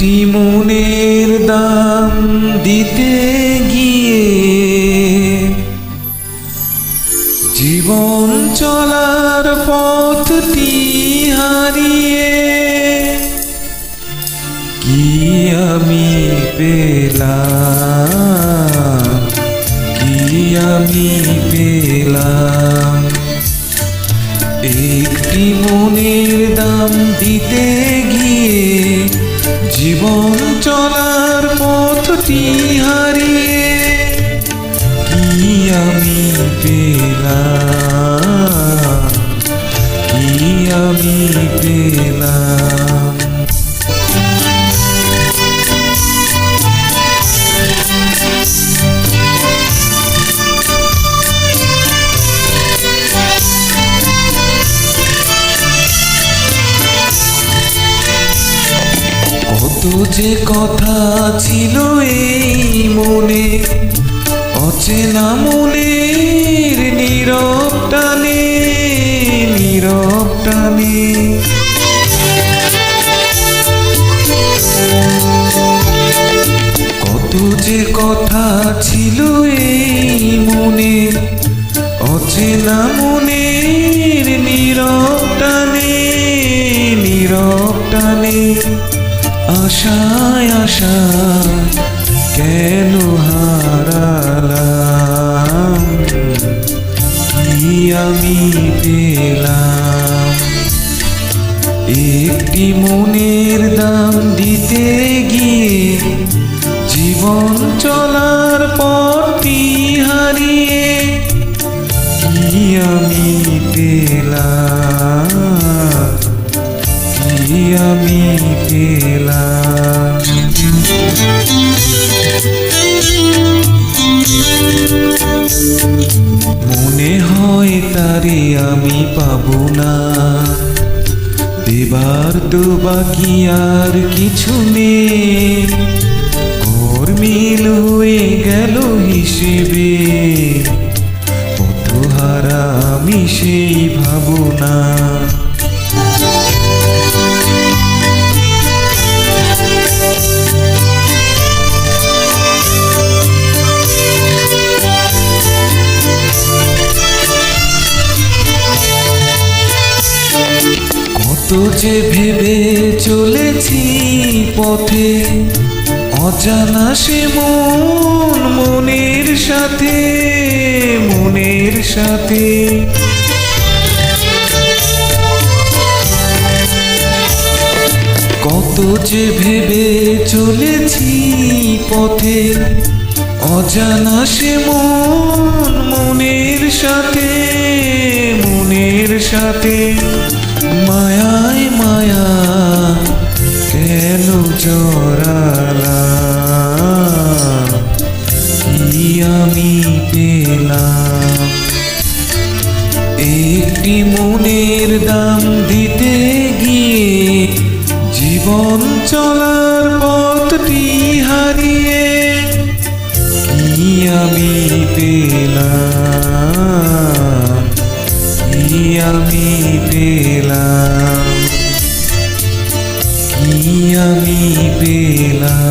একটি মনের দাম দিতে গিয়ে জীবন চলার পথটি হারিয়ে কি আমি পেলাম? কি আমি পেলাম? একটি মনের দাম দিতে গিয়ে জীবন চলার পথটি হারিয়ে কত যে কথা ছিল এই মনে, অচেনা মনের নীরব টানে নীরব টানে। কত যে কথা ছিল এই মনে, অচেনা মনের নীরব টানে নীরব টানে। আশায় আশায় কেন হারালাম? কি আমি পেলাম? একটি মনের দাম দিতে গিয়ে জীবন চলার পথটি হারিয়ে কি আমি পেলাম? আমি পেলাম মনে হয় তারে আমি পাবো না। দেবার তো বাকি আর কিছু নেই। মিল হয়ে গেল হিসেবে। পথহারা আমি সেই ভাবনা। যে ভেবে চলেছি পথে, অজানা সে মন মনের সাথে মনের সাথে। কত যে ভেবে চলেছি পথে, অজানা সে মন মনের সাথে মনের সাথে। মায়ায় মায়া কেন জড়ালা কি আমি পেলাম? একটি মনের দাম দিতে গিয়ে জীবন চলার পেলাম কি আমি পেলাম?